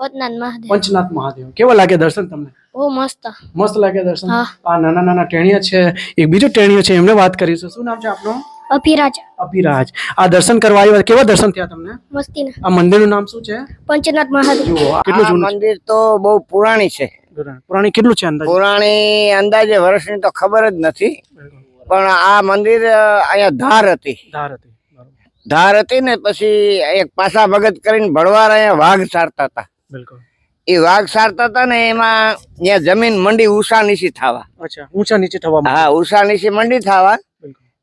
પતનાથ મહાદેવ. પંચનાથ મહાદેવ. કેવા લાગે દર્શન તમને? બહુ મસ્ત. મસ્ત લાગે દર્શન? આ નાના નાના ટેણીયા છે એક બીજો ટેણીયો છે એમને વાત કરીશું શું નામ છે આપનું? અભિરાજ. અભિરાજ. આ દર્શન કરવા આવ્યા કેવા દર્શન થયા તમને? મસ્તીના. આ મંદિરનું નામ શું છે? પંચનાથ મહાદેવ. જુઓ કેટલું જૂનું મંદિર તો બહુ પુરાણી છે. પુરાણી. કેટલું છે અંદાજે? પુરાણી અંદાજે વર્ષની તો ખબર જ નથી પણ આ મંદિર અહીંયા ધાર હતી. ધાર હતી ધાર હતી ને પછી એક પાસા ભગત કરીને ભળવાર અહીંયા વાઘ સારતા હતા. બિલકુલ. એ વાઘ સારતા હતા ને એમાં ત્યાં જમીન મંડી ઉષા નીચી થવા. અચ્છા ઊંચા નીચે થવા. હા ઉષા નીચી મંડી થવા.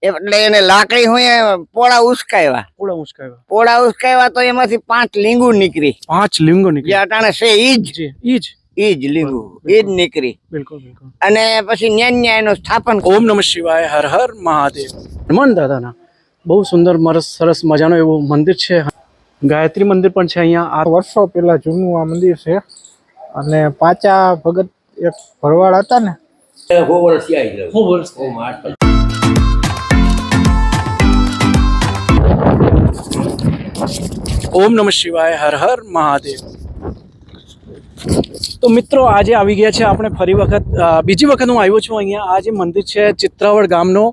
એટલે એને લાકડી હોય પોળા ઉસકાવ્યા પોળા ઉસકાવ્યા પોળા ઉસકાવ્યા તો એમાંથી પાંચ લીંગુ નીકળી. પાંચ લીંગુ નીકળી. અટાણે છે ઈજ ઈજ ઈજ લીંગુ ઈજ નીકળી. બિલકુલ બિલકુલ. અને પછી ન્યાન ન્યાયનું સ્થાપન ઓમ નમઃ શિવાય હર હર મહાદેવ. હનુમાન દાદાના બહુ સુંદર મરસ સરસ મજાનું એવું મંદિર છે. ગાયત્રી મંદિર પણ છે અહીંયા. આ વર્ષો પહેલાં જૂનું આ મંદિર છે. અને પાચા ભગત એક ભરવાડ હતા ને? ઓમ નમઃ શિવાય હર હર મહાદેવ. તો મિત્રો આજે આવી ગયા છે આપણે ફરી વખત. બીજી વખત હું આવ્યો છું અહીંયા. આ જે મંદિર છે ચિત્રાવડ ગામનો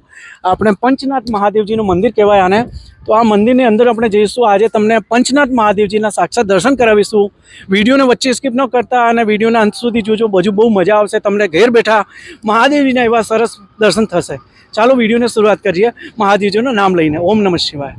આપણે પંચનાથ મહાદેવજીનું મંદિર કહેવાય આને. તો આ મંદિરની અંદર આપણે જઈશું. આજે તમને પંચનાથ મહાદેવજીના સાક્ષાત દર્શન કરાવીશું. વિડીયોને વચ્ચે સ્કીપ ન કરતા અને વિડીયોના અંત સુધી જોજો. બધું બહુ મજા આવશે. તમને ઘેર બેઠા મહાદેવજીના એવા સરસ દર્શન થશે. ચાલો વિડીયોને શરૂઆત કરીએ. મહાદેવજીનું નામ લઈને. ઓમ નમઃ શિવાય.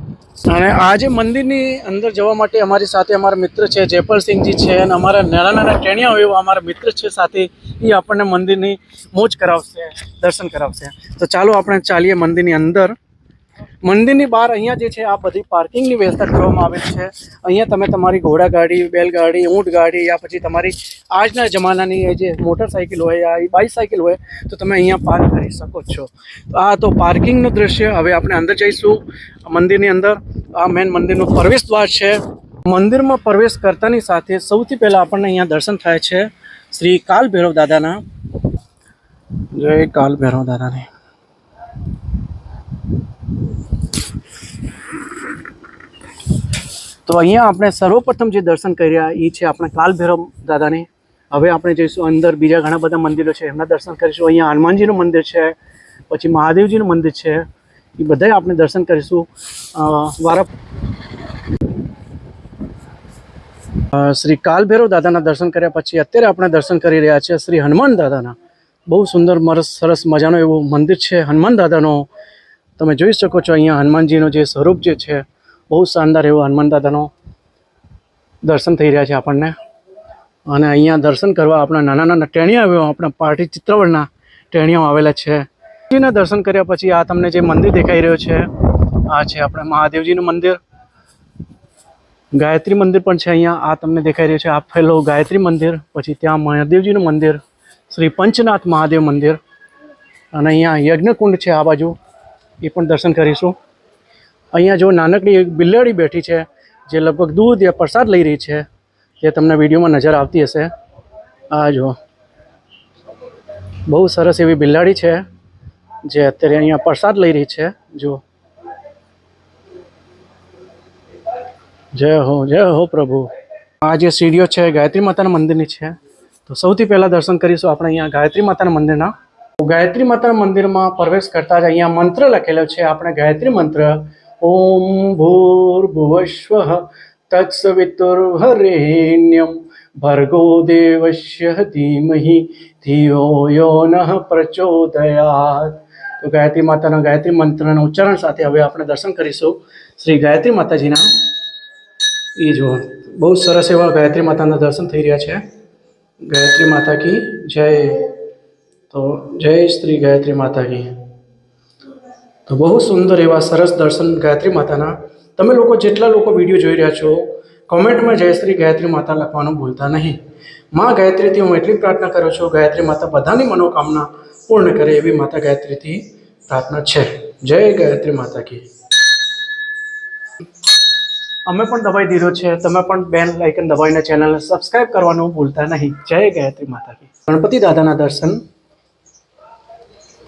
અને આજે મંદિરની અંદર જવા માટે અમારી સાથે અમારા મિત્ર છે જયપાલસિંહજી છે અને અમારા નાના નાના ટેણિયા એવા અમારા મિત્ર છે સાથે એ આપણને મંદિરની મોજ કરાવશે, દર્શન કરાવશે. તો ચાલો આપણે ચાલીએ મંદિરની અંદર. મંદિરની બહાર અહીંયા જે છે, આ બધી પાર્કિંગની વ્યવસ્થા કરવામાં આવેલ છે. અહીંયા તમે તમારી ઘોડાગાડી, બેલગાડી, ઊંટગાડી યા પછી તમારી આજના જમાનાની જે મોટરસાઇકલ હોય યા એ બાઇસાઇકલ હોય, તો તમે અહીંયા પાર્ક કરી શકો છો. આ તો પાર્કિંગનું દ્રશ્ય. હવે આપણે અંદર જઈશું. મંદિરની અંદર આ મેન મંદિરનું પ્રવેશ દ્વાર છે. મંદિરમાં પ્રવેશ કરતાની સાથે સૌથી પહેલાં આપણને અહીંયા દર્શન થાય છે શ્રી કાલ ભૈરવ દાદાના. જય કાલ ભૈરવ દાદાની. તો અહીંયા આપણે સર્વપ્રથમ જે દર્શન કર્યા એ છે આપણે કાલભૈરવ દાદાને. હવે આપણે જઈશું અંદર બીજા ઘણા બધા મંદિરો છે, એમના દર્શન કરીશું. અહીંયા હનુમાનજીનું મંદિર છે, પછી મહાદેવજીનું મંદિર છે. એ બધાય આપણે દર્શન કરીશું. વારા શ્રી કાલભૈરવ દાદાના દર્શન કર્યા પછી અત્યારે આપણે દર્શન કરી રહ્યા છીએ શ્રી હનુમાન દાદાના. બહુ સુંદર મરસ સરસ મજાનું એવું મંદિર છે. હનુમાન દાદાનો તમે જોઈ શકો છો અહીંયા હનુમાનજીનું જે સ્વરૂપ જે છે, બહુ શાનદાર એવું હનુમાન દાદાનો દર્શન થઈ રહ્યા છે આપણને. અને અહીંયા દર્શન કરવા આપણા નાના નાના ટેણિયા આવ્યો આપણા પાર્ટી ચિત્રવડના ટેણિયાઓ આવેલા છે. જીના દર્શન કર્યા પછી આ તમને જે મંદિર દેખાઈ રહ્યો છે, આ છે આપણે મહાદેવજીનું મંદિર. ગાયત્રી મંદિર પણ છે અહીંયા, આ તમને દેખાઈ રહ્યું છે, આ ફેલો ગાયત્રી મંદિર, પછી ત્યાં મહાદેવજીનું મંદિર, શ્રી પંચનાથ મહાદેવ મંદિર. અને અહીંયા યજ્ઞકુંડ છે આ બાજુ. એ પણ દર્શન કરીશું. અહીંયા જો નાનકડી એક બેઠી છે, જે લગભગ દૂધ યા પ્રસાદ લઈ રહી છે જે તમને વિડીયોમાં નજર આવતી હશે. આ જો બહુ સરસ એવી બિલાડી છે, જે અત્યારે અહીંયા પ્રસાદ લઈ રહી છે. જો જય હો જય હો પ્રભુ. આ જે સીડીઓ છે, ગાયત્રી માતાના મંદિરની છે. તો સૌથી પહેલાં દર્શન કરીશું આપણે અહીંયા ગાયત્રી માતાના મંદિરના. ગાયત્રી માતાના મંદિરમાં પ્રવેશ કરતા જ અહીંયા મંત્ર લખેલો છે. આપણે ગાયત્રી મંત્ર, ઓમ ભૂર્ભુવસ્વ તત્સવિતુર્હરેણ્યમ ભર્ગો દેવસ્ય ધીમહિ ધિયો યો ન પ્રચોદયાત. તો ગાયત્રી માતાના ગાયત્રી મંત્રના ઉચ્ચારણ સાથે હવે આપણે દર્શન કરીશું. શ્રી ગાયત્રી માતાજીના. એ જુઓ, બહુ સરસ એવા ગાયત્રી માતાના દર્શન થઈ રહ્યા છે. ગાયત્રી માતા કી જય. તો જય શ્રી ગાયત્રી માતાજી. તો બહુ સુંદર એવા સરસ દર્શન ગાયત્રી માતાના. તમે લોકો જેટલા લોકો વીડિયો જોઈ રહ્યા છો, કોમેન્ટમાં જય શ્રી ગાયત્રી માતા લખવાનું ભૂલતા નહીં. માં ગાયત્રીથી હું એટલી પ્રાર્થના કરું છું, ગાયત્રી માતા બધાની મનોકામના પૂર્ણ કરે એવી માતા ગાયત્રીથી પ્રાર્થના છે. જય ગાયત્રી માતા કી અમે પણ દબાઈ દીધો છે, તમે પણ બેન લાઇકન દબાવીને ચેનલને સબસ્ક્રાઇબ કરવાનું ભૂલતા નહીં. જય ગાયત્રી માતા કી ગણપતિ દાદાના દર્શન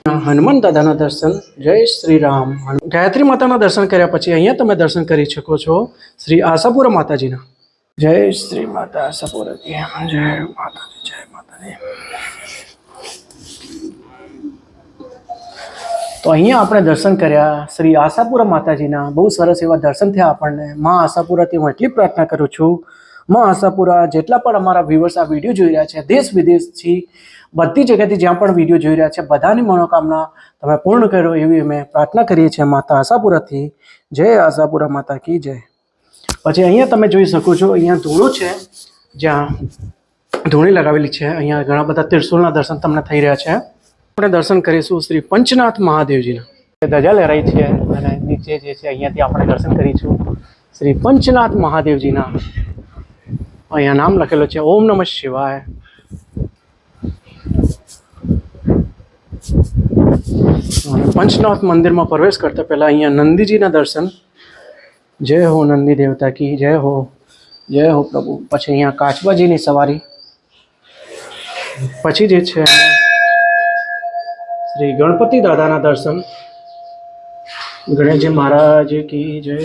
હનુમાન દાદાના દર્શન. જય શ્રી રામ ગાયત્રી માતાના દર્શન કર્યા પછી અહીંયા તમે દર્શન કરી શકો છો શ્રી આશાપુરા માતાજીના. જય શ્રી માતા સપોરતી જય માતાજી જય માતાજી. તો અહીંયા આપણે દર્શન કર્યા શ્રી આશાપુરા માતાજીના. બહુ સરસ એવા દર્શન થયા આપણને. માં આશાપુરાથી હું એટલી પ્રાર્થના કરું છું. માં આશાપુરા જેટલા પણ અમારા વ્યુઅર્સ આ વીડિયો જોઈ રહ્યા છે, દેશ વિદેશથી બધી જગ્યાથી જ્યાં પણ વીડિયો જોઈ રહ્યા છે, બધાની મનોકામના તમે પૂર્ણ કરો એવી અમે પ્રાર્થના કરીએ છીએ માતા આશાપુરાથી. જય આશાપુરા માતા કી જય. પછી અહીંયા તમે જોઈ શકો છો, અહીંયા ધૂળું છે, જ્યાં ધૂણી લગાવેલી છે. અહીંયા ઘણા બધા ત્રિશુલના દર્શન તમને થઈ રહ્યા છે. આપણે દર્શન કરીશું શ્રી પંચનાથ મહાદેવજીના. ધજા લહેરાઈ છે અને નીચે જે છે અહીંયાથી આપણે દર્શન કરીશું શ્રી પંચનાથ મહાદેવજીના. અહીંયા નામ લખેલું છે, ઓમ નમઃ શિવાય. પંચનાથ મંદિરમાં પ્રવેશ કરતા પહેલા અહીંયા નંદીજીના દર્શન જય હો નંદી દેવતા કી જય હો જય હો પ્રભુ પછી અહીંયા કાચબાજીની સવારી પછી જે છે શ્રી ગણપતિ દાદાના દર્શન ગણેશજી મહારાજ કી જય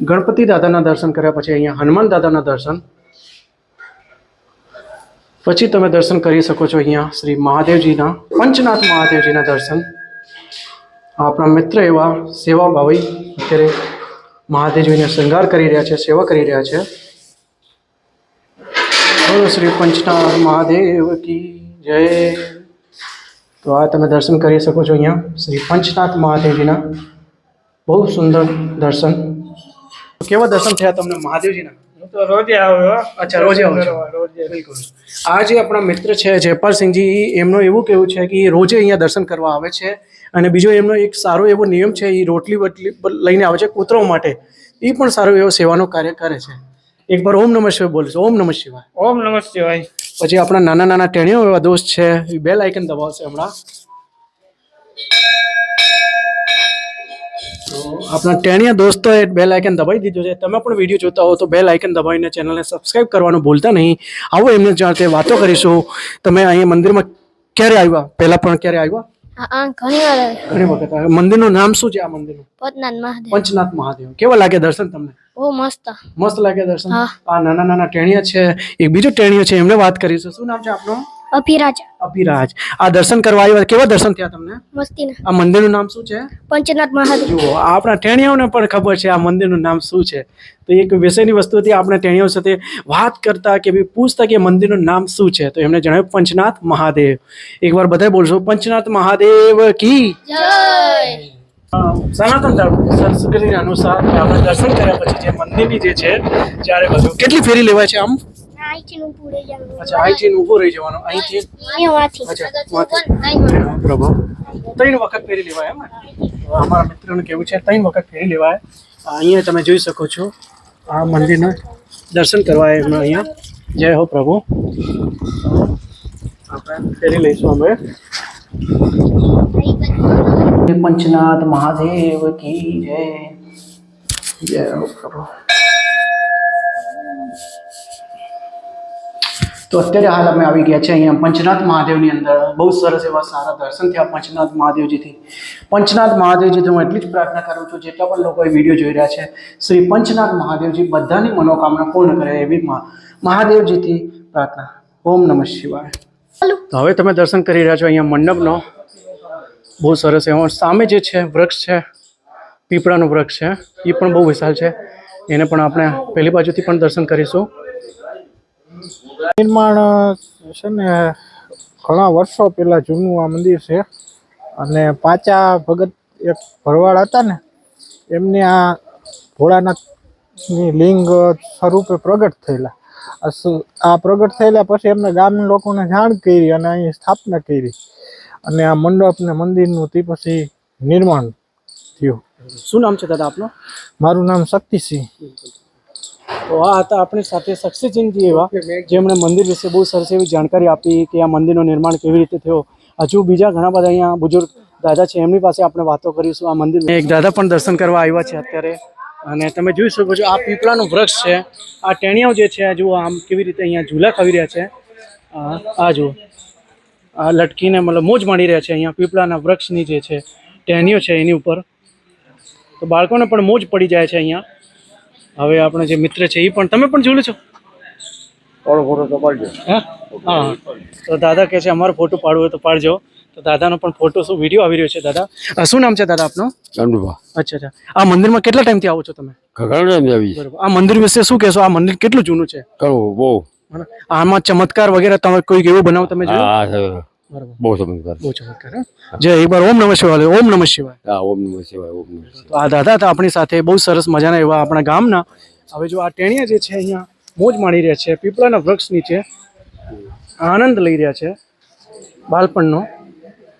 ગણપતિ દાદાના દર્શન કર્યા પછી અહીંયા હનુમાન દાદાના દર્શન પછી તમે દર્શન કરી શકો છો અહીંયા શ્રી મહાદેવજીના, પંચનાથ મહાદેવજીના દર્શન. આપણા મિત્ર એવા સેવા ભાવી અત્યારે મહાદેવજીને શૃંગાર કરી રહ્યા છે, સેવા કરી રહ્યા છે. શ્રી પંચનાથ મહાદેવ કી જય. તો આ તમે દર્શન કરી શકો છો અહીંયા શ્રી પંચનાથ મહાદેવજીના. બહુ સુંદર દર્શન. કેવા દર્શન થયા તમને મહાદેવજીના? તો રોજે આવ્યો અચ્છા રોજે આવો રોજે. બિલકુલ. આ જે આપણા મિત્ર છે જયપાલસિંહજી એમનું એવું કેવું છે કે એ રોજે અહીંયા દર્શન કરવા આવે છે અને બીજો એમનો એક સારો એવો નિયમ છે એ રોટલી વટલી લઈને આવે છે કૂતરો માટે. એ પણ સારો એવો સેવાનો કાર્ય કરે છે. એક વાર ઓમ નમઃ શિવાય બોલીશ ઓમ નમઃ શિવાય. ઓમ નમઃ શિવાય. પછી આપણા નાના નાના ટેણીઓ એવા દોસ્ત છે એ બેલ આઇકન દબાવશે હમણાં. આપણા ટેણીયા દોસ્તોએ બેલ આઇકન દબાવી દીધું છે. તમે પણ વીડિયો જોતા હો તો બેલ આઇકન દબાવીને ચેનલને સબસ્ક્રાઇબ કરવાનું ભૂલતા નહીં. આવો એમને જાતે વાતો કરીશું. તમે અહીંયા મંદિરમાં ક્યારે આવ્યા? પહેલા પણ ક્યારે આવ્યા? ઘણી. વખત મંદિરનું નામ શું છે આ મંદિરનું? પંચનાથ મહાદેવ. કેવા લાગે દર્શન તમને? બહુ મસ્ત. મસ્ત લાગે દર્શન? આ નાના નાના ટેણીયા છે. એક બીજો ટેણીયો છે. એમને વાત કરીશું. શું નામ છે આપનું? અભિરાજ. અભિરાજ. આ દર્શન કરવા આવ્યા કેવા દર્શન થયા તમને? મસ્તીના. આ મંદિરનું નામ શું છે? પંચનાથ મહાદેવ. જુઓ આપણા ટેણીયાઓને પણ ખબર છે આ મંદિરનું નામ શું છે. તો એક વિષયની વસ્તુ હતી આપણે ટેણિયાઓ સાથે વાત કરતા કે ભાઈ પૂછતા કે મંદિરનું નામ શું છે. તો એમણે જણાવ્યું પંચનાથ મહાદેવ. એકવાર બધા બોલશો પંચનાથ મહાદેવ કી? જય! સનાતન ધર્મ. સંસ્કૃતિ અનુસાર આપણે દર્શન કર્યા પછી જે મંદિરની જે છે જ્યારે બધું કેટલી ફેરી લેવાય છે આમ? અહીંથી નું પૂરે જવાનું. અચ્છા અહીંથી ઊભું રહી જવાનું. અહીંથી? અહીંયાથી અચ્છા માંથી બરાબર ત્રણ વખત ફેરી લેવાય એમ ને? તો અમારા મિત્રોનું કેવું છે? ત્રણ વખત ફેરી લેવાય. અહીંયા તમે જોઈ શકો છો આ મંદિરના દર્શન કરવા એમને અહીંયા. જય હો પ્રભુ. આપણે ફેરી લઈશું અમે. પંચનાથ મહાદેવ કી જય. જય હો પ્રભુ. અત્યારે હાલ અમે આવી ગયા છે અહીંયા પંચનાથ મહાદેવની અંદર. બહુ સરસ એવા સારા દર્શન થયા પંચનાથ મહાદેવજીથી. પંચનાથ મહાદેવજીથી હું એટલી જ પ્રાર્થના કરું છું, જેટલા પણ લોકો એ વીડિયો જોઈ રહ્યા છે, શ્રી પંચનાથ મહાદેવજી બધાની મનોકામના પૂર્ણ કરે એવી મહાદેવજીથી પ્રાર્થના. ઓમ નમઃ શિવાય. તો હવે તમે દર્શન કરી રહ્યા છો અહીંયા મંડપનો. બહુ સરસ એવો સામે જે છે, વૃક્ષ છે, પીપળાનું વૃક્ષ છે, એ પણ બહુ વિશાળ છે. એને પણ આપણે પહેલી બાજુથી પણ દર્શન કરીશું. નિર્માણ છે ને ઘણા વર્ષો પહેલાં જૂનું આ મંદિર છે. અને પાચા ભગત એક ભરવાડ હતા ને એમને આ ભોળાનાથની લિંગ સ્વરૂપે પ્રગટ થયેલા. આ પ્રગટ થયેલા પછી એમને ગામના લોકોને જાણ કરી અને અહીં સ્થાપના કરી. અને આ મંડપ ને મંદિરનું તે પછી નિર્માણ થયું. શું નામ છે દાદા આપનું? મારું નામ શક્તિસિંહ. તો આ હતા આપણી સાથે સક્સેસિંહજી એવા, જેમણે મંદિર વિશે બહુ સરસ એવી જાણકારી આપી કે આ મંદિરનું નિર્માણ કેવી રીતે થયો. હજુ બીજા ઘણા બધા અહીંયા બુજુર્ગ દાદા છે, એમની પાસે આપણે વાતો કરીશું આ મંદિર એક દાદા પણ દર્શન કરવા આવ્યા છે અત્યારે. અને તમે જોઈ શકો છો, આ પીપળાનું વૃક્ષ છે, આ ટેણીયાઓ જે છે જુઓ આમ કેવી રીતે અહીંયા ઝૂલા ખાવી રહ્યા છે. આ જુઓ. આ લટકીને મતલબ મોજ માણી રહ્યા છે અહીંયા પીપળાના વૃક્ષની જે છે, ટેણીઓ છે એની ઉપર. તો બાળકોને પણ મોજ પડી જાય છે અહીંયા. હવે આપણે જે મિત્ર છે એ પણ તમે પણ જોડે છો થોડો ફોટો તો પાડજો. હા? તો દાદા કહે છે અમારો ફોટો પાડવો હોય તો પાડજો. તો દાદાનો પણ ફોટો શું વીડિયો આવી રહ્યો છે દાદા? શું નામ છે દાદા આપનું? ચંદુભા અચ્છા અચ્છા. આ મંદિરમાં કેટલા ટાઈમથી આવો છો તમે? ઘણા ટાઈમ આવી બરોબર. આ મંદિર વિશે શું કહેશો? આ મંદિર કેટલું જૂનું છે? ઘણું બહુ. આમાં ચમત્કાર વગેરે તમે કોઈ એવો બનાવ તમે જોયો? હા. બહુ ચમત્કાર બહુ ચમત્કાર? જય એકવાર ઓમ નમઃ શિવાય ઓમ નમઃ શિવાય. હા ઓમ નમઃ શિવાય ઓમ નમઃ શિવાય. તો આ દાદા હતા આપણી સાથે બહુ સરસ મજાના એવા આપણા ગામના. હવે જો આ ટેણિયા જે છે અહીંયા મોજ માણી રહ્યા છે પીપળાના વૃક્ષ નીચે આનંદ લઈ રહ્યા છે બાળપણનો.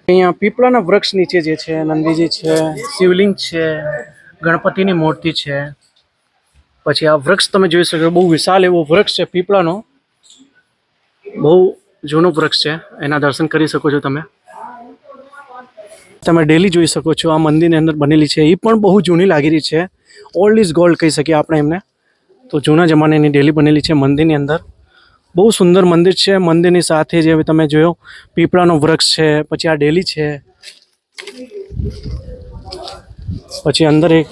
અહીંયા પીપળાના વૃક્ષ નીચે જે છે નંદીજી છે શિવલિંગ છે ગણપતિની મૂર્તિ છે. પછી આ વૃક્ષ તમે જોઈ શકો બહુ વિશાળ એવો વૃક્ષ છે પીપળાનો. બહુ જૂનું વૃક્ષ છે. એના દર્શન કરી શકો છો તમે. તમે ડેલી જોઈ શકો છો. આ મંદિરની અંદર બનેલી છે. એ પણ બહુ જૂની લાગી રહી છે. ઓલ્ડ ઇઝ ગોલ્ડ કહી શકીએ આપણે એમને. તો જૂના જમાનાની ડેલી બનેલી છે મંદિરની અંદર. બહુ સુંદર મંદિર છે. મંદિરની સાથે જે તમે જોયો, પીપળાનો વૃક્ષ છે, પછી આ ડેલી છે. પછી અંદર એક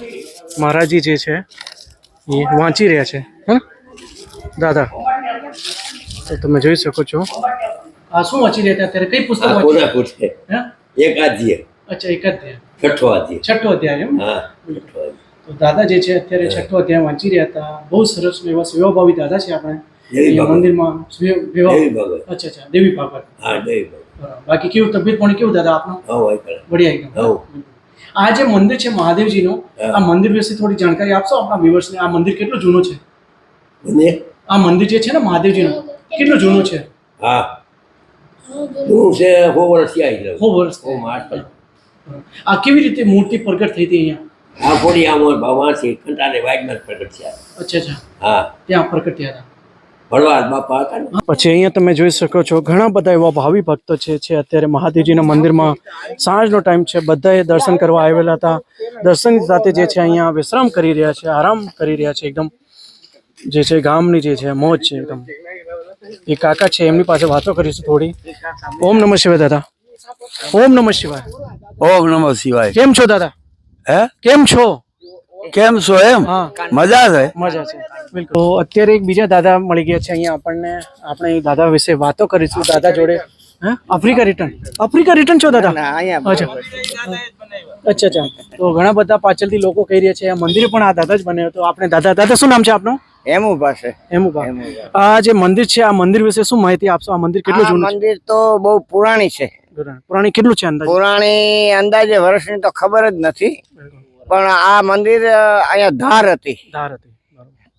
મહારાજી જે છે, એ વાંચી રહ્યા છે. હા દાદા. તો તમે જોઈ શકો છો. આ શું વાંચી રહ્યા હતા અત્યારે? કઈ પુસ્તક આ વાંચી કોના હા? એક આધ્ય અચ્છા એક જ છઠ્ઠો આધ્ય છઠ્ઠો અધ્યાય એમ? હા છઠ્ઠો આધ્ય તો દાદા જે છે અત્યારે છઠ્ઠો અધ્યાય વાંચી રહ્યા હતા. બહુ સરસ એવા સેવાભાવી દાદા છે આપણે. દેવી અહીંયા. મંદિરમાં વિવાહ- દેવી. અચ્છા અચ્છા દેવી ભાગવત હા દેવી ભાગવત. બરાબર. બાકી કેવું તબિયત પાણી કેવું દાદા આપનું? હા હોય કરે બઢિયા એકદમ આ જે મંદિર છે મહાદેવજીનું હા. આ મંદિર વિશે થોડી જાણકારી આપશો આપણા વ્યુઅર્સને આ મંદિર કેટલું જૂનું છે? અને? આ મંદિર જે છે ને મહાદેવજીનું? કેટલું જૂનું છે? હા. જૂનું છે સો વર્ષથી આવી ગયું બહુ વર્ષ હું માર્ચ આ કેવી રીતે મૂર્તિ પ્રગટ થઈ હતી અહીંયા? આ ફોડી આમ ભગવાનથી કંટાને વાઇટમાં પ્રગટ થયા. અચ્છા અચ્છા. હા. ત્યાં પ્રગટ થયા હતા. બાપા પછી અહીંયા તમે જોઈ શકો છો ઘણા બધા એવા ભાવિ ભક્તો છે છે અત્યારે મહાદેવજીના મંદિરમાં સાંજનો ટાઈમ છે બધાએ દર્શન કરવા આવેલા હતા. દર્શન સાથે જે છે અહીંયા વિશ્રામ કરી રહ્યા છે આરામ કરી રહ્યા છે એકદમ. જે છે ગામની જે છે મોજ છે એકદમ. એ કાકા છે એમની પાસે વાતો કરીશું થોડી ઓમ નમઃ શિવાય દાદા ઓમ નમઃ શિવાય ઓમ નમઃ શિવાય કેમ છો દાદા હે કેમ છો કેમ છો એમ મજા છે મજા છે બિલકુલ તો અત્યારે એક બીજા દાદા મળી ગયા છે અહીંયા આપણને. આપણે દાદા વિશે વાતો કરીશું. દાદા જોડે હે? આફ્રિકા રિટર્ન આફ્રિકા રિટર્ન છો દાદા? અચ્છા. અચ્છા અચ્છા. તો ઘણા બધા પાછળથી લોકો કહી રહ્યા છે આ મંદિર પણ આ દાદા જ બન્યો તો આપણે દાદા દાદા શું નામ છે આપનું? એમું પાસે એમ આ જે મંદિર છે આ મંદિર વિશે શું માહિતી આપશો? આ મંદિર કેટલું જૂનું મંદિર તો બહુ પુરાણી છે. પુરાણી. કેટલું છે અંદાજે? પુરાણી અંદાજે વર્ષની તો ખબર જ નથી. પણ આ મંદિર અહીંયા ધાર હતી. ધાર હતી.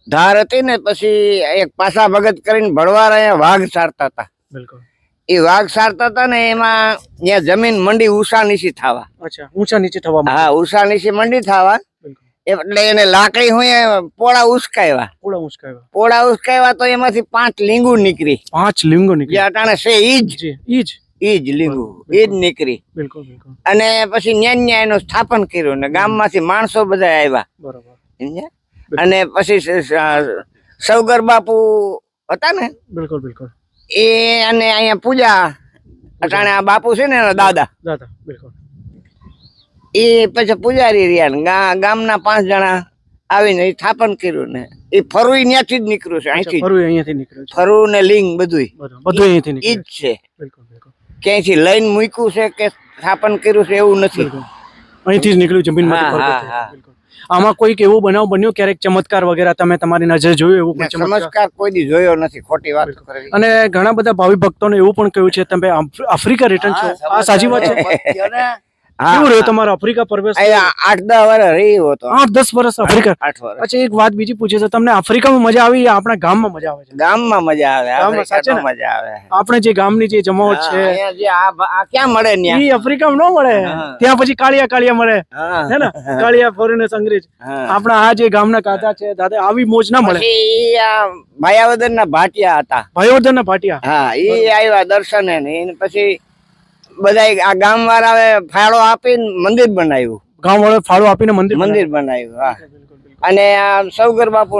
ધાર હતી ને પછી એક પાસા ભગત કરીને ભળવાર અહીંયા વાઘ સારતા હતા. બિલકુલ. એ વાઘ સારતા હતા ને એમાં ત્યાં જમીન મંડી ઉષા નીચી થવા. અચ્છા ઊંચા નીચે થવા હા ઉષા નીચી મંડી થવા. એટલે એને લાકડી હોય પોળા ઉસકાવ્યા પોળા ઉસકાવ્યા પોળા ઉસકાવ્યા તો એમાંથી પાંચ લીંગુ નીકળી. પાંચ લીંગુ નીકળી. અટાણે છે ઈજ. ઈજ જી ઈ જ ઈ જ લીંગુ ઈજ નીકળી. બિલકુલ બિલકુલ. અને પછી ન્યા ન્યા એનું સ્થાપન કર્યું ને ગામમાંથી માણસો બધા આવ્યા. બરોબર. અને પછી સૌગર બાપુ હતા ને? બિલકુલ બિલકુલ. એ અને અહીંયા પૂજા. અટાણે આ બાપુ છે ને એના દાદા. દાદા બિલકુલ. એ પછી પૂજારી રહ્યા ગામના પાંચ જણા આવીને એ સ્થાપન કર્યું ને. એ ફરવું ત્યાંથી જ નીકળ્યું છે અહીંથી જ. અહીંયાથી નીકળ્યું ફરવું ને લિંગ બધું બધું અહીંયાથી ઈ જ છે. ક્યાંયથી લઈને મૂક્યું છે કે સ્થાપન કર્યું છે એવું નથી? અહીંથી જ નીકળ્યું જમીનમાંથી હા, હા, આમાં કોઈક એવો બનાવ બન્યો ક્યારેક ચમત્કાર વગેરે તમે તમારી નજર જોયું એવું ચમત્કાર? કોઈ દી જોયો નથી ખોટી વાત અને ઘણા બધા ભાવિ ભક્તોને એવું પણ કહ્યું છે તમે આફ્રિકા રિટર્ન છો. આ સાચી વાત છે? કેવું રહ્યું હા. તમારો આફ્રિકા પ્રવેશ આઠ દસ વર્ષ રહ્યો હતો આઠ દસ વર્ષ આફ્રિકા. આઠ વર્ષ અચ્છા એક વાત બીજી પૂછે છે તમને આફ્રિકામાં મજા આવી આપણા ગામમાં મજા આવે છે? ગામમાં મજા આવે સાચે મજા આવે. આપણે જે ગામની જે જમાવટ છે આ ક્યાં મળે? એ આફ્રિકામાં ન મળે. ત્યાં પછી કાળિયા કાળિયા મળે. હા. ને? કાળિયા ફોરેનર્સ અંગ્રેજ. આપણા આ જે ગામના કાતા છે દાદા આવી મોજ ના મળે. ભાયાવદન ભાયાવદર ના ભાટિયા હતા. ભાઈઓર્ધન ના ભાટિયા. હા એ આવ્યા દર્શને ને પછી બધા આ ગામ વાળાએ ફાળો આપીને મંદિર બનાવ્યું. ગામ વાળા ફાળો આપીને મંદિર મંદિર બનાવ્યું હા. અને આ સૌગર બાપુ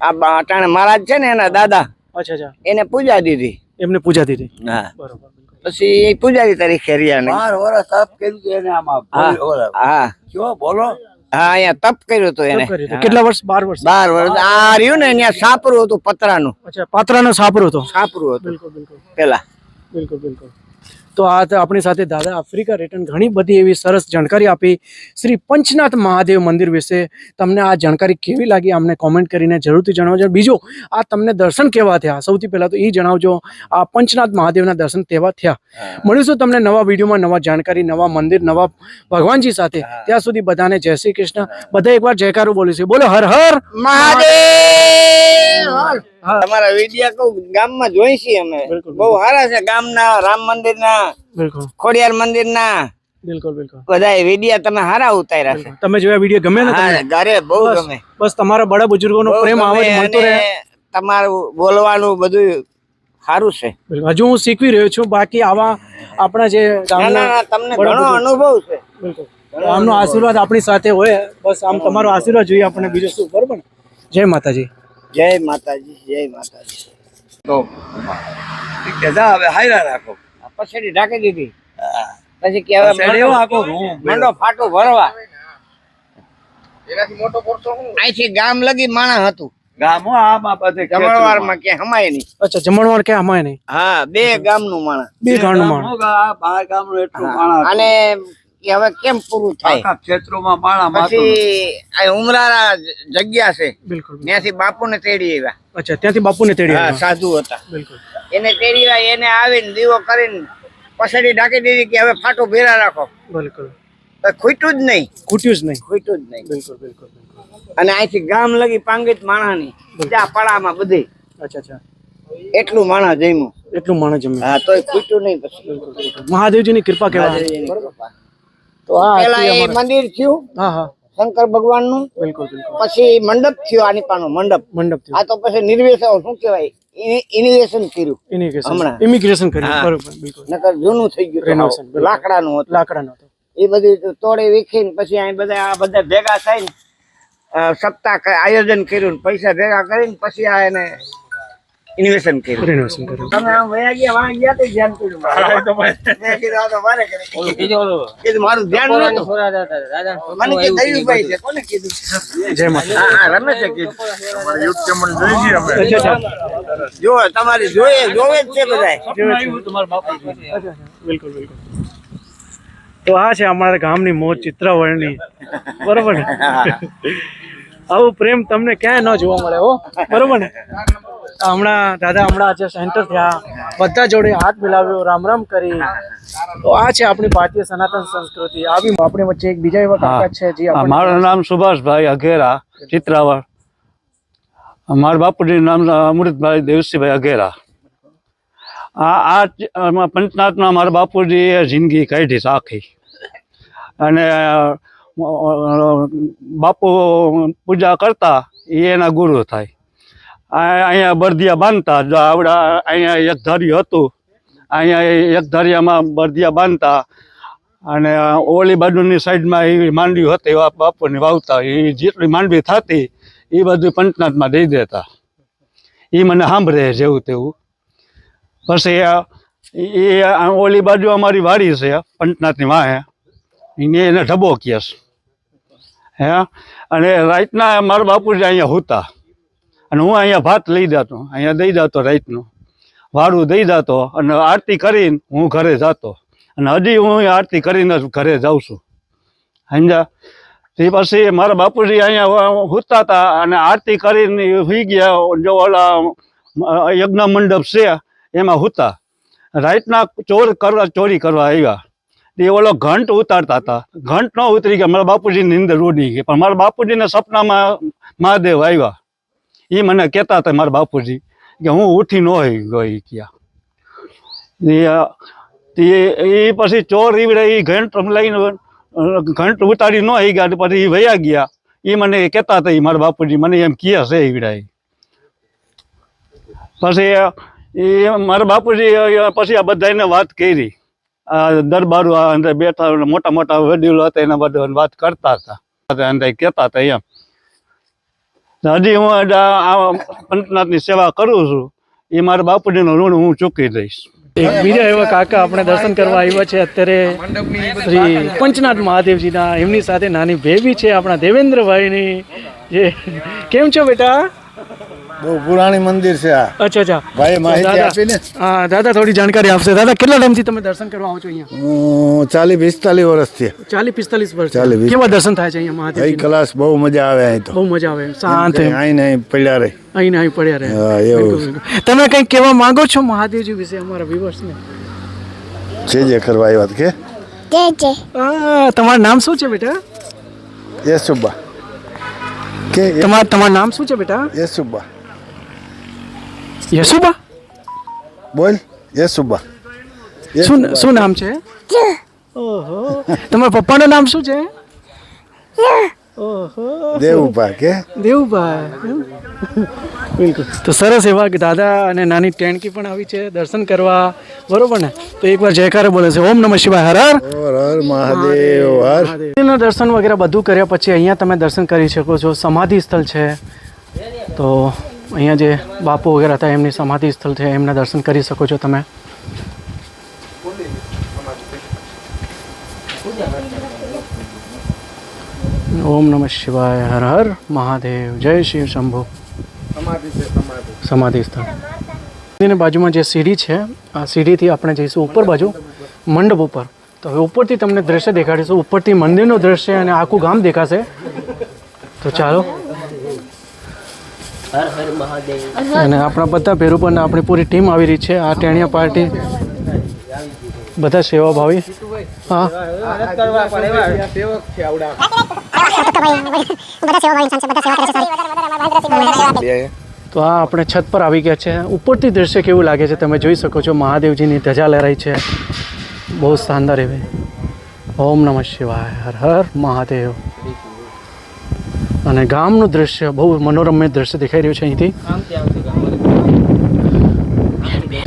આ અટાણે મહારાજ છે ને એના દાદા અચ્છા અચ્છા. એને પૂજા દીધી. એમને પૂજા દીધી? હા. બરોબર પછી એ પૂજારી તરીકે રહ્યા ને. બાર વર્ષ તપ કર્યું છે એને આમાં હા. કયો બોલો? હા અહીંયા તપ કર્યું હતું એને. હતું. કેટલા વર્ષ? બાર વર્ષ. બાર વર્ષ. આ રહ્યું ને અહીંયા સાપરું હતું પતરાનું. અચ્છા પાત્રાનો સાપરો હતો. સાપરું હતું. બિલકુલ બિલકુલ. પેલા. બિલકુલ બિલકુલ. તો આ તો આપણી સાથે દાદા આફ્રિકા રિટર્ન ઘણી બધી એવી સરસ જાણકારી આપી. શ્રી પંચનાથ મહાદેવ મંદિર વિશે તમને આ જાણકારી કેવી લાગી અમને કોમેન્ટ કરીને જરૂરથી જણાવજો. બીજું આ તમને દર્શન કેવા થયા? સૌથી પહેલાં તો એ જણાવજો આ પંચનાથ મહાદેવના દર્શન કેવા થયા. મળીશું તમને નવા વિડીયોમાં નવા જાણકારી નવા મંદિર નવા ભગવાનજી સાથે. ત્યાં સુધી બધાને જય શ્રી કૃષ્ણ. બધા એકવાર જયકારો બોલીશું. બોલો હર હર. મહાદેવ. તમારા વિડિયા કહું ગામમાં જોઈ છીએ અમે. બહુ સારા છે ગામના રામ મંદિર ના ખોડિયાર મંદિરના. બિલકુલ બિલકુલ. બધા વિડિયા તમે સારા ઉતાર્યા છે. તમે જોયા વીડિયો ગમે ને ઘરે બહુ ગમે. બસ તમારા બડા બુજુર્ગોનો પ્રેમ આવે મળતો રહે. તમારું બોલવાનું બધું સારું છે. હજુ હું શીખવી રહ્યો છું બાકી આવા આપણા જે તમને ઘણો અનુભવ છે. બિલકુલ. આમનો આશીર્વાદ આપણી સાથે હોય. બસ આમ તમારો આશીર્વાદ જોઈએ આપણને બીજું શું. બરોબર ને? જય માતાજી. જય માતાજી જય માતાજી. કેદા હવે હાયરા રાખો. આ ઢાંકી દીધી. પછી કે હવે મંડો એવો આખો room મંડો ફાટો ભરવા. અહીંથી ગામ લગી માણસ હતું. ગામો આમાં બધે જમણવારમાં કે હમાય નહીં. અચ્છા જમણવાર કે હમાય નહીં? હા બે ગામનું માણસ. બે ગામનું માણ બહાર ગામનું એટલું માણસ અને કે હવે કેમ પૂરું થાય? ક્ષેત્રોમાં માણા પછી આ ઉમરાળા જગ્યા છે. બિલકુલ ત્યાંથી બાપુને તેડી આવ્યા. અચ્છા ત્યાંથી બાપુને તેડી આવ્યા. સાધુ હતા. બિલકુલ. એને તેડી આવ્યા એને આવીને દીવો કરીને પછડી ઢાંકી દીધી કે હવે ફાટો ભેરા રાખો. બિલકુલ. ખૂટ્યું જ નહીં. ખૂટ્યું જ નહીં. ખૂટ્યું જ નહીં. બિલકુલ બિલકુલ અને અહીંથી ગામ લગી પાંગીત માણસની ત્યાં પડામાં બધી. અચ્છા અચ્છા. એટલું માણસ જમ્યું. એટલું માણસ જમ્યું. હા તો ખૂટ્યું નહીં પછી. મહાદેવજીની કૃપા કહેવાય. તો આ પેલા એ મંદિર થયું હા હા. શંકર ભગવાનનું બિલકુલ. પછી મંડપ થયો આની પાનો મંડપ મંડપ આ તો પછી નિર્વેશ શું કહેવાય? ઇનિવેશન કર્યું. ઇમિગ્રેશન હમણાં. ઇમિગ્રેશન કર્યું. બરોબર બિલકુલ. નકર જૂનું થઈ ગયું. હતું. બિલકુલ. લાકડાનું હતું. એ બધી તોડી વીખીને પછી અહીં બધા આ બધા ભેગા થઈને સપ્તાહ ક- આયોજન કર્યું પૈસા ભેગા કરીને પછી આ એને ઇન્વેસ્ટન કર્યું. રેનોવેશન કર્યું. તમે આમ વયા ગયા વાં ગયા તો ધ્યાન કર્યું મારું. મેં કીધું આ તો મારે કરે. કીધું મારું ધ્યાન નહોતું. મને કે દયુભાઈ છે કોને કીધું? જય માતા હા હા રમેશે કીધું. જો તમારી જોઈએ જોવે જ છે બધાય. બિલકુલ બિલકુલ. તો આ છે અમારા ગામની મોજ ચિત્રાવળની બરોબર ને? આવું પ્રેમ તમને ક્યાંય ન જોવા મળે હો. બરોબર ને? હમણાં દાદા હમણાં આજે સેન્ટર થયા. બધા જોડે હાથ મિલાવ્યો રામ રામ કરી. તો આ છે આપણી ભારતીય સનાતન સંસ્કૃતિ. આવી આપણી વચ્ચે એક બીજા એવા કાકા છે જે મારું નામ સુભાષભાઈ અઘેરા ચિત્રાવળ. મારા બાપુજી નામ અમૃતભાઈ દેવસીભાઈ અઘેરા. આ આ પંચનાથમાં મારા બાપુજીએ જિંદગી કાઢી આખી. અને બાપુ પૂજા કરતા એ એના ગુરુ થાય. અહીંયા બરદિયા બાંધતા. આવડા અહીંયા એક ધાર્યું હતું. અહીંયા એક ધારિયામાં બરદિયા બાંધતા. અને ઓલી બાજુની સાઈડમાં એવી માંડવી હતી, એવા બાપુની વાવતા. એ જેટલી માંડવી થતી, એ બધું પંચનાથમાં દઈ દેતા. એ મને સાંભળે જેવું તેવું. પછી એ ઓલી બાજુ અમારી વાડી છે, પંચનાથની વાહે. એને એને ઢબો કહે છે હે? અને રાતના મારા બાપુજી અહીંયા હોતા. અને હું અહીંયા ભાત લઈ જતો, અહીંયા દઈ જતો રાતનું. વાળું દઈ જતો અને આરતી કરીને હું ઘરે જતો. અને હજી હું આરતી કરીને જ ઘરે જાઉં છું. સમજા તે પછી મારા બાપુજી અહીંયા હોતા હતા અને આરતી કરીને સુઈ ગયા જો ઓલા યજ્ઞ મંડપ છે, એમાં હુતા. રાતના ચોર કરવા, ચોરી કરવા આવ્યા. તે ઓલો ઘંટ ઉતારતા હતા. ઘંટ ન ઉતરી ગયા, મારા બાપુજીની નીંદર ઉડી ગઈ. પણ મારા બાપુજીના સપનામાં મહાદેવ આવ્યા. એ મને કહેતા હતા મારા બાપુજી કે હું ઉઠી ન ગઈ ક્યાં. એ પછી ચોર ઈવડે એ ઘંટ લઈને, ઘંટ ઉતારી ન આવી ગયા, પછી એ વયા ગયા. એ મને કહેતા હતા એ મારા બાપુજી મને એમ કહે છે એવડા. પછી એ મારા બાપુજી પછી આ બધાને વાત કરી. આ દરબારો અંદર બેઠા, મોટા મોટા વડીલો હતા, એના બધા વાત કરતા હતા. અંદર કહેતા હતા એમ. હજી હું આ પંચનાથની સેવા કરું છું, એ મારા બાપુજીનું ઋણ હું ચૂકી દઈશ. બીજા એવા કાકા આપણે દર્શન કરવા આવ્યા છે, અત્યારે શ્રી પંચનાથ મહાદેવજીના, એમની સાથે નાની બેબી છે આપણા દેવેન્દ્રભાઈની. જે કેમ છો બેટા? બહુ પુરાણી મંદિર છે આ. અચ્છા અચ્છા. ભાઈએ માહિતી દાદા- આપીને. હા દાદા થોડી જાણકારી આપશે. દાદા કેટલા ટાઈમથી તમે દર્શન કરવા આવો છો અહીંયા? હું ચાલીસ પિસ્તાલીસ વર્ષથી ચાલીસ પિસ્તાલીસ વર્ષ ચાલીસ, પિસ્તાલીસ. કેવા દર્શન થાય છે અહીંયા ભાઈ મહાદેવ ક્લાસ બહુ મજા આવે અહીં તો. બહુ મજા આવે. શાંત એમ. અહીં નહીં પડ્યા રહે. અહીં અહીં પડ્યા રહે. હા, એવું. બિલકુલ, બિલકુલ. તમે કંઈક કહેવા માંગો છો મહાદેવજી વિશે અમારા વ્યુઅર્સને? છે જે કરવા આવ્યા કે? જય જય આ, તમારું નામ શું છે બેટા? યશુબા. કે તમાર તમારું નામ શું છે બેટા? યશુબા. યશુબા? બોલ યશુબા. શું શું નામ છે? ઓહો. તમારા પપ્પાનું નામ શું છે? ઓહો. દેવુબા કે? દેવુભાઈ બિલકુલ. તો સરસ એવા દાદા અને નાની ટેણકી પણ આવી છે દર્શન કરવા. બરોબર ને? તો એકવાર જયકારે બોલે છે. ઓમ નમઃ શિવાય. હર હર. હર હર મહાદેવ હર દર્શન વગેરે બધું કર્યા પછી અહીંયા તમે દર્શન કરી શકો છો. સમાધિ સ્થળ છે. તો અહીંયા જે બાપુ વગેરે હતા, એમની સમાધિ સ્થળ છે, એમના દર્શન કરી શકો છો તમે. ઓમ નમઃ શિવાય, હર હર મહાદેવ, જય શિવ શંભુ. સમાધિ સ્થળ. બાજુમાં જે સીડી છે, આ સીડીથી આપણે જઈશું ઉપર બાજુ, મંડપ ઉપર. તો હવે ઉપરથી તમને દ્રશ્ય દેખાડીશું. ઉપરથી મંદિરનું દ્રશ્ય અને આખું ગામ દેખાશે. તો ચાલો. અને આપણા બધા ભેરુપરના આપણી પૂરી ટીમ આવી રહી છે. આ ટેણિયા પાર્ટી બધા સેવાભાવી. હા. તો આ આપણે છત પર આવી ગયા છે. ઉપરથી દ્રશ્ય કેવું લાગે છે તમે જોઈ શકો છો. મહાદેવજીની ધજા લહેરાઈ છે. બહુ શાનદાર એવી. ઓમ નમઃ શિવાય. હર હર મહાદેવ. અને ગામનું દ્રશ્ય બહુ મનોરમ્ય દ્રશ્ય દેખાઈ રહ્યું છે અહીંથી.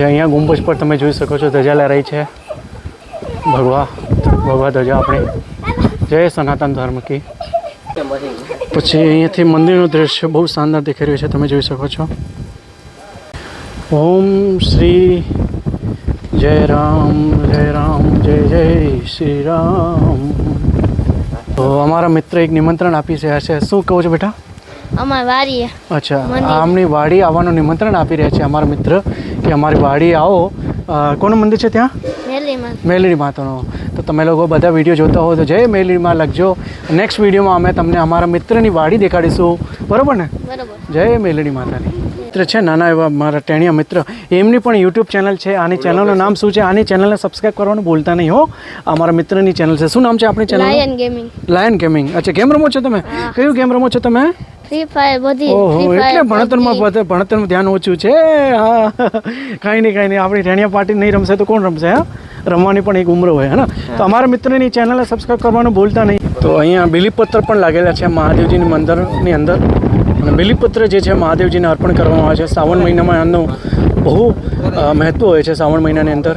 અહીંયા ગુંબજ પર તમે જોઈ શકો છો ધજા લહેરાઈ છે. ભગવા ભગવા ધજા આપણે. જય સનાતન ધર્મ કી. પછી અહીંયાથી મંદિરનું દ્રશ્ય બહુ શાનદાર દેખાઈ રહ્યું છે તમે જોઈ શકો છો. ઓમ શ્રી જય રામ જય રામ જય જય શ્રી રામ. તો અમારા મિત્ર એક નિમંત્રણ આપી રહ્યા છે. શું કહો છો બેટા? અમારી વારી અચ્છા આમની વાડી આવવાનું નિમંત્રણ આપી રહ્યા છે અમારા મિત્ર કે અમારી વાડી આવો. કોનું મંદિર છે ત્યાં? મેલડી માતાનો. તો તમે લોકો બધા વીડિયો જોતા હો તો જય મેલડીમાં લખજો. નેક્સ્ટ વિડીયોમાં અમે તમને અમારા મિત્રની વાડી દેખાડીશું. બરાબર ને? જય મેલડી માતાની. મિત્ર છે નાના એવા મારા ટેણિયા મિત્ર. એમની પણ યુટ્યુબ ચેનલ છે આની ચેનલનું નામ શું છે આની ચેનલને સબસ્ક્રાઈબ કરવાનું ભૂલતા નહીં હો. અમારા મિત્રની ચેનલ છે. શું નામ છે આપણી channel lion gaming lion gaming અચ્છા ગેમ રમો છો તમે? કયું ગેમ રમો છો તમે? ફ્રી ફાયર બધી ઓહો એટલે ભણતરમાં. ભણતરનું ધ્યાન ઓછું છે. હા. કાંઈ નહીં કાંઈ નહીં. આપણી ટેણિયા પાર્ટી નહીં રમશે તો કોણ રમશે હા? રમવાની પણ એક ઉંમર હોય હે ને? તો અમારા મિત્રની ચેનલને સબસ્ક્રાઈબ કરવાનું ભૂલતા નહીં. તો અહીંયા બિલીપત્ર પણ લાગેલા છે મહાદેવજીની મંદિરની અંદર. અને બિલીપત્ર જે છે મહાદેવજીને અર્પણ કરવામાં આવે છે. શ્રાવણ મહિનામાં એમનું બહુ મહત્ત્વ મહત્વ હોય છે શ્રાવણ મહિનાની અંદર.